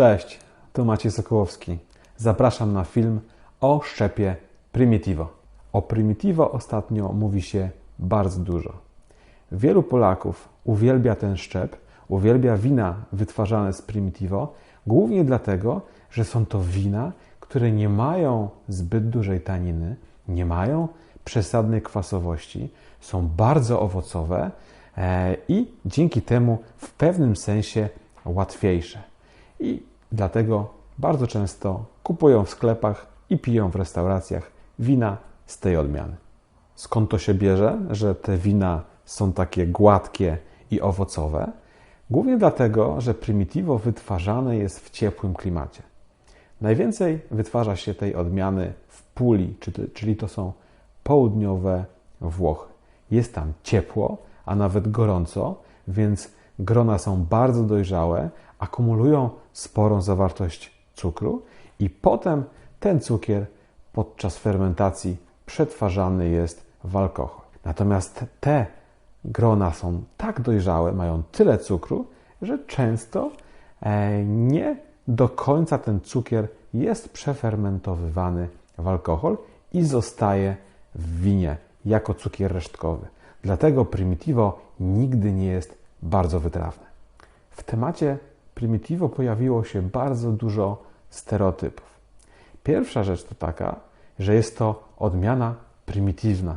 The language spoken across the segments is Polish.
Cześć, tu Maciej Sokołowski. Zapraszam na film o szczepie Primitivo. O Primitivo ostatnio mówi się bardzo dużo. Wielu Polaków uwielbia ten szczep, uwielbia wina wytwarzane z Primitivo, głównie dlatego, że są to wina, które nie mają zbyt dużej taniny, nie mają przesadnej kwasowości, są bardzo owocowe e, i dzięki temu w pewnym sensie łatwiejsze. I dlatego bardzo często kupują w sklepach i piją w restauracjach wina z tej odmiany. Skąd to się bierze, że te wina są takie gładkie i owocowe? Głównie dlatego, że Primitivo wytwarzane jest w ciepłym klimacie. Najwięcej wytwarza się tej odmiany w Puli, czyli to są południowe Włochy. Jest tam ciepło, a nawet gorąco, więc grona są bardzo dojrzałe, akumulują sporą zawartość cukru i potem ten cukier podczas fermentacji przetwarzany jest w alkohol. Natomiast te grona są tak dojrzałe, mają tyle cukru, że często e, nie do końca ten cukier jest przefermentowywany w alkohol i zostaje w winie jako cukier resztkowy. Dlatego Primitivo nigdy nie jest bardzo wytrawne. W temacie Primitivo pojawiło się bardzo dużo stereotypów. Pierwsza rzecz to taka, że jest to odmiana prymitywna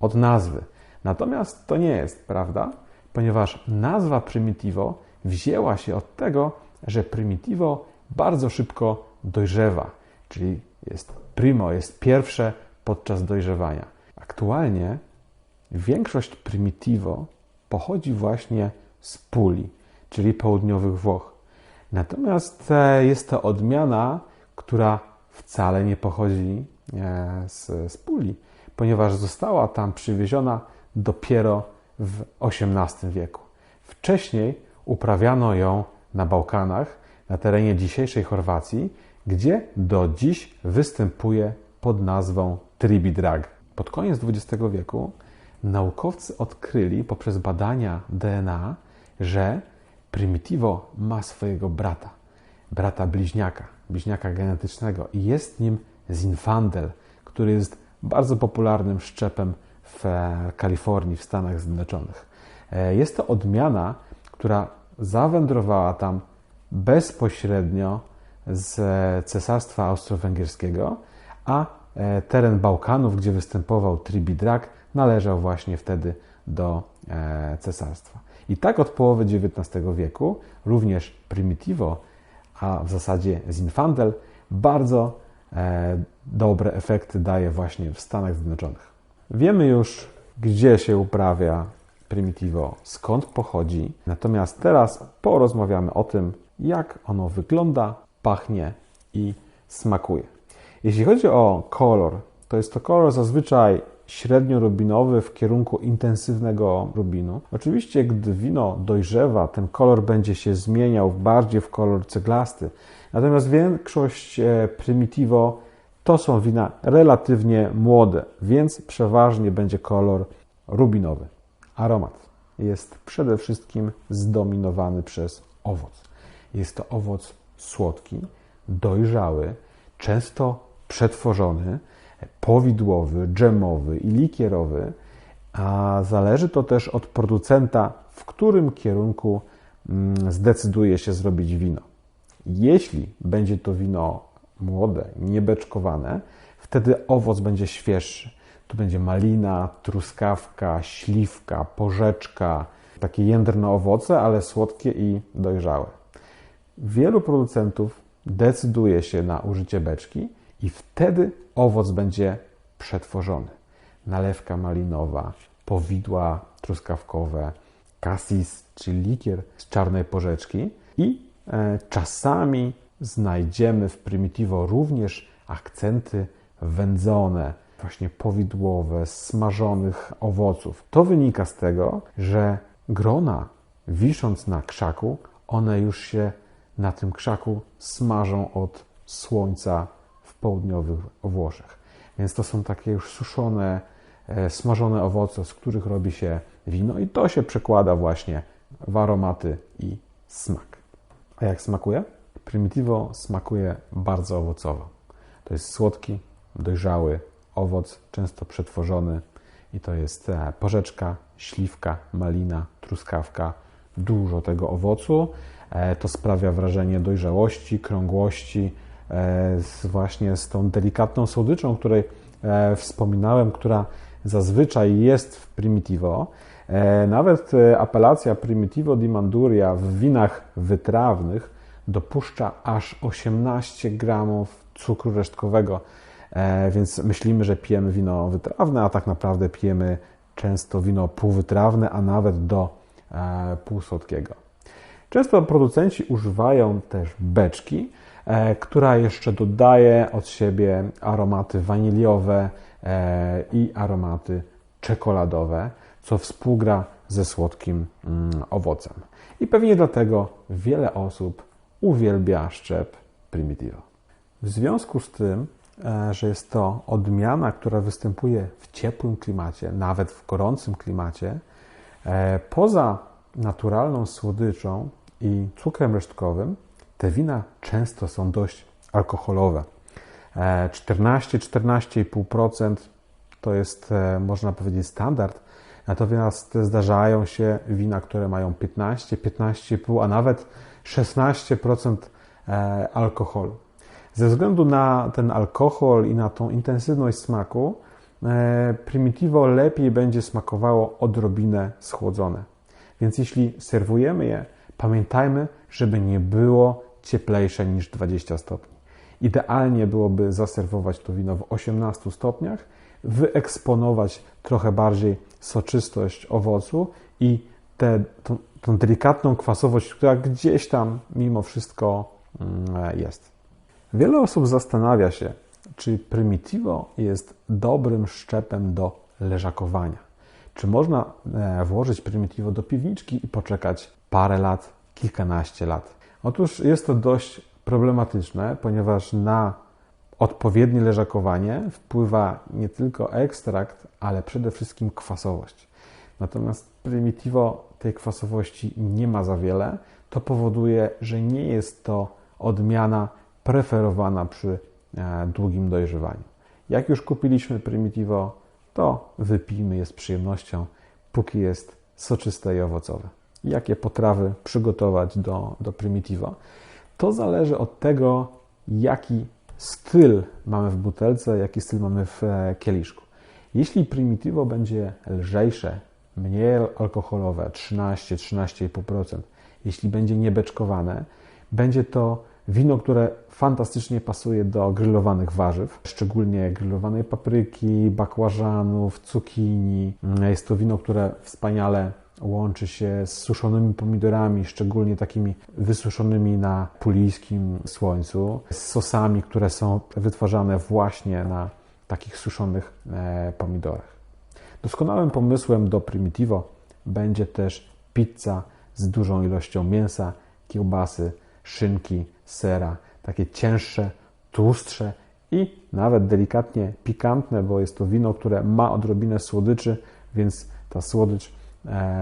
od nazwy. Natomiast to nie jest prawda, ponieważ nazwa Primitivo wzięła się od tego, że Primitivo bardzo szybko dojrzewa, czyli jest primo, jest pierwsze podczas dojrzewania. Aktualnie większość Primitivo pochodzi właśnie z Puli, czyli południowych Włoch. Natomiast e, jest to odmiana, która wcale nie pochodzi e, z, z Puli, ponieważ została tam przywieziona dopiero w XVIII wieku. Wcześniej uprawiano ją na Bałkanach, na terenie dzisiejszej Chorwacji, gdzie do dziś występuje pod nazwą Tribidrag. Pod koniec XX wieku naukowcy odkryli poprzez badania DNA, że Primitivo ma swojego brata, brata bliźniaka, bliźniaka genetycznego i jest nim Zinfandel, który jest bardzo popularnym szczepem w Kalifornii, w Stanach Zjednoczonych. E, jest to odmiana, która zawędrowała tam bezpośrednio z Cesarstwa Austro-Węgierskiego, a e, teren Bałkanów, gdzie występował Tribidrak, należał właśnie wtedy do e, cesarstwa. I tak od połowy XIX wieku również Primitivo, a w zasadzie Zinfandel, bardzo e, dobre efekty daje właśnie w Stanach Zjednoczonych. Wiemy już, gdzie się uprawia Primitivo, skąd pochodzi, natomiast teraz porozmawiamy o tym, jak ono wygląda, pachnie i smakuje. Jeśli chodzi o kolor, to jest to kolor zazwyczaj średnio-rubinowy w kierunku intensywnego rubinu. Oczywiście, gdy wino dojrzewa, ten kolor będzie się zmieniał bardziej w kolor ceglasty. Natomiast większość e, Primitivo to są wina relatywnie młode, więc przeważnie będzie kolor rubinowy. Aromat jest przede wszystkim zdominowany przez owoc. Jest to owoc słodki, dojrzały, często przetworzony, powidłowy, dżemowy i likierowy, a zależy to też od producenta, w którym kierunku mm, zdecyduje się zrobić wino. Jeśli będzie to wino młode, niebeczkowane, wtedy owoc będzie świeższy. Tu będzie malina, truskawka, śliwka, porzeczka, takie jędrne owoce, ale słodkie i dojrzałe. Wielu producentów decyduje się na użycie beczki i wtedy owoc będzie przetworzony. Nalewka malinowa, powidła truskawkowe, cassis, czyli likier z czarnej porzeczki i e, czasami znajdziemy w Primitivo również akcenty wędzone, właśnie powidłowe, smażonych owoców. To wynika z tego, że grona wisząc na krzaku, one już się na tym krzaku smażą od słońca południowych Włoszech. Więc to są takie już suszone, e, smażone owoce, z których robi się wino i to się przekłada właśnie w aromaty i smak. A jak smakuje? Primitivo smakuje bardzo owocowo. To jest słodki, dojrzały owoc, często przetworzony i to jest e, porzeczka, śliwka, malina, truskawka, dużo tego owocu. E, to sprawia wrażenie dojrzałości, krągłości, e, właśnie z tą delikatną słodyczą, o której wspominałem, która zazwyczaj jest w Primitivo. Nawet apelacja Primitivo di Manduria w winach wytrawnych dopuszcza aż 18 gramów cukru resztkowego, więc myślimy, że pijemy wino wytrawne, a tak naprawdę pijemy często wino półwytrawne, a nawet do e, półsłodkiego. Często producenci używają też beczki, e, która jeszcze dodaje od siebie aromaty waniliowe e, i aromaty czekoladowe, co współgra ze słodkim mm, owocem. I pewnie dlatego wiele osób uwielbia szczep Primitivo. W związku z tym E, że jest to odmiana, która występuje w ciepłym klimacie, nawet w gorącym klimacie. E, poza naturalną słodyczą i cukrem resztkowym, te wina często są dość alkoholowe. 14-14,5% e, to jest, można powiedzieć, standard. Natomiast zdarzają się wina, które mają 15, 15,5, a nawet 16% alkoholu. Ze względu na ten alkohol i na tą intensywność smaku, e, Primitivo lepiej będzie smakowało odrobinę schłodzone. Więc jeśli serwujemy je, pamiętajmy, żeby nie było cieplejsze niż 20 stopni. Idealnie byłoby zaserwować to wino w 18 stopniach, wyeksponować trochę bardziej soczystość owocu i tę tą delikatną kwasowość, która gdzieś tam mimo wszystko mm, jest. Wiele osób zastanawia się, czy Primitivo jest dobrym szczepem do leżakowania. Czy można e, włożyć Primitivo do piwniczki i poczekać parę lat, kilkanaście lat? Otóż jest to dość problematyczne, ponieważ na odpowiednie leżakowanie wpływa nie tylko ekstrakt, ale przede wszystkim kwasowość. Natomiast Primitivo tej kwasowości nie ma za wiele. To powoduje, że nie jest to odmiana preferowana przy e, długim dojrzewaniu. Jak już kupiliśmy Primitivo, to wypijmy je z przyjemnością, póki jest soczyste i owocowe. Jakie potrawy przygotować do, do Primitivo? To zależy od tego, jaki styl mamy w butelce, jaki styl mamy w e, kieliszku. Jeśli Primitivo będzie lżejsze, mniej alkoholowe, 13-13,5%, jeśli będzie niebeczkowane, będzie to Wino, które fantastycznie pasuje do grillowanych warzyw, szczególnie grillowanej papryki, bakłażanów, cukinii. Jest to wino, które wspaniale łączy się z suszonymi pomidorami, szczególnie takimi wysuszonymi na pulijskim słońcu, z sosami, które są wytwarzane właśnie na takich suszonych e, pomidorach. Doskonałym pomysłem do Primitivo będzie też pizza z dużą ilością mięsa, kiełbasy, szynki, sera, takie cięższe, tłustsze i nawet delikatnie pikantne, bo jest to wino, które ma odrobinę słodyczy, więc ta słodycz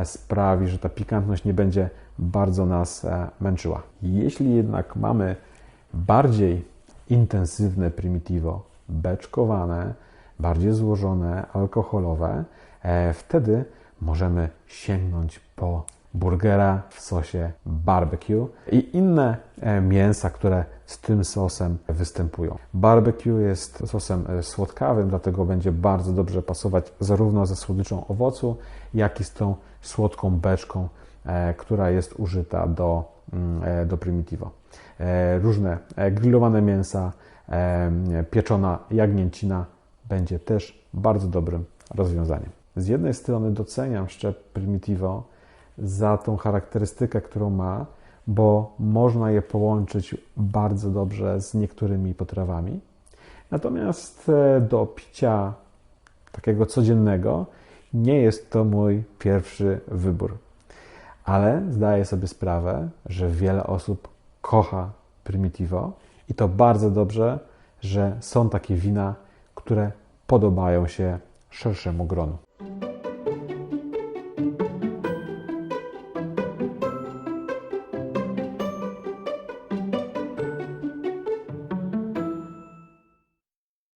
sprawi, że ta pikantność nie będzie bardzo nas e, męczyła. Jeśli jednak mamy bardziej intensywne primitivo, beczkowane, bardziej złożone, alkoholowe, e, wtedy możemy sięgnąć po burgera w sosie barbecue i inne e, mięsa, które z tym sosem występują. Barbecue jest sosem e, słodkawym, dlatego będzie bardzo dobrze pasować zarówno ze słodyczą owocu, jak i z tą słodką beczką, e, która jest użyta do, mm, do primitivo. Różne grillowane mięsa, pieczona jagnięcina będzie też bardzo dobrym rozwiązaniem. Z jednej strony doceniam szczep primitivo, za tą charakterystykę, którą ma, bo można je połączyć bardzo dobrze z niektórymi potrawami. Natomiast e, do picia takiego codziennego nie jest to mój pierwszy wybór. Ale zdaję sobie sprawę, że wiele osób kocha Primitivo i to bardzo dobrze, że są takie wina, które podobają się szerszemu gronu.